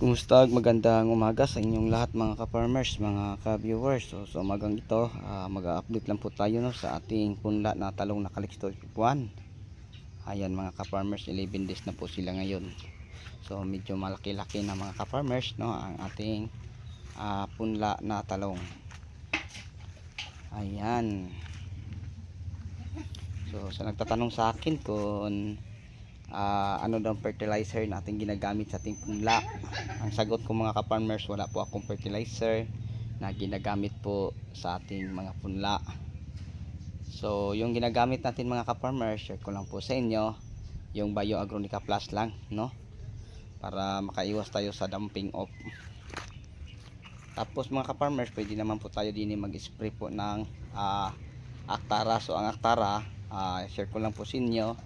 Kumusta? Magandang umaga sa inyong lahat mga ka-farmers, mga ka-viewers. So, so magang ito, ah, mag-update lang po tayo no, sa ating punla na talong na Calixto 1. Ayan mga ka-farmers, 11 days na po sila ngayon. So medyo malaki-laki na mga ka-farmers no, ang ating ah, punla na talong. Ayan. So sa nagtatanong sa akin kung ah, ano daw fertilizer na ating ginagamit sa ating punla. Ang sagot ko mga ka-farmers, wala po akong fertilizer na ginagamit po sa ating mga punla. So, yung ginagamit natin mga ka-farmers, share ko lang po sa inyo, yung Bio Agronica Plus lang, no? Para makaiwas tayo sa dumping off. Tapos mga ka-farmers, pwede naman po tayo din mag-spray po ng ah, Actara. So, ang Actara, ah, share ko lang po sa inyo,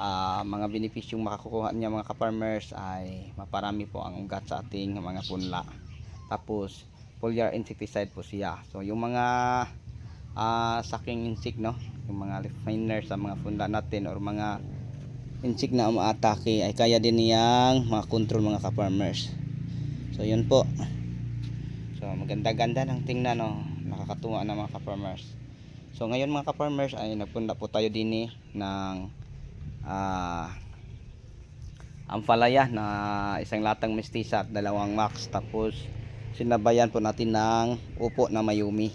ah, mga benepisyong makakukuha niya mga ka-farmers ay maparami po ang ugat sa ating mga punla. Tapos, foliar insecticide po siya. So, yung mga ah sucking insect no yung mga leaf miner sa mga punla natin or mga insect na umaatake ay kaya din niyang makontrol mga ka-farmers. So, yun po. So, maganda-ganda ng tingnan no. Nakakatuwa na mga ka-farmers. So, ngayon mga ka-farmers ay nagpunta po tayo din eh, ng ah ampalaya na isang latang mestiza at dalawang max. Tapos sinabayan po natin ng upo na mayumi.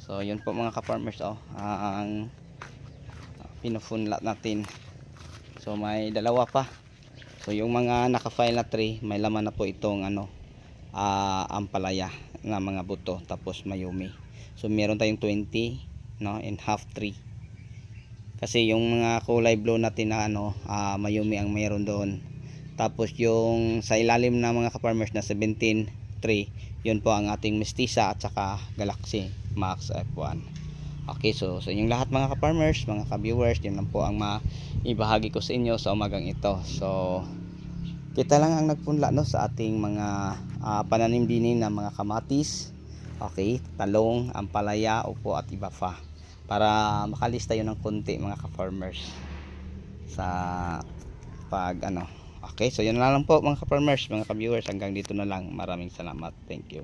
So yun po mga ka-farmers oh ang pinufunlat natin. So may dalawa pa. So yung mga naka-file na tray may laman na po itong ano ah ampalaya na mga buto tapos mayumi. So meron tayong 20 no and half tree kasi yung mga kulay blue natin na ano ah, mayumi ang mayroon doon. Tapos yung sa ilalim na mga ka-farmers na 17 tree yun po ang ating mestiza at saka galaxy max f1 okay so sa inyong lahat mga ka-farmers mga ka-viewers yun lang po ang maibahagi ko sa inyo sa umagang ito. So kita lang ang nagpunla no sa ating mga ah, pananim din na mga kamatis. Okay talong ampalaya upo at iba pa para makalista yun ng konti mga ka-farmers. Sa pag ano. Okay so yun na lang po mga ka-farmers mga ka-viewers. Hanggang dito na lang. Maraming salamat. Thank you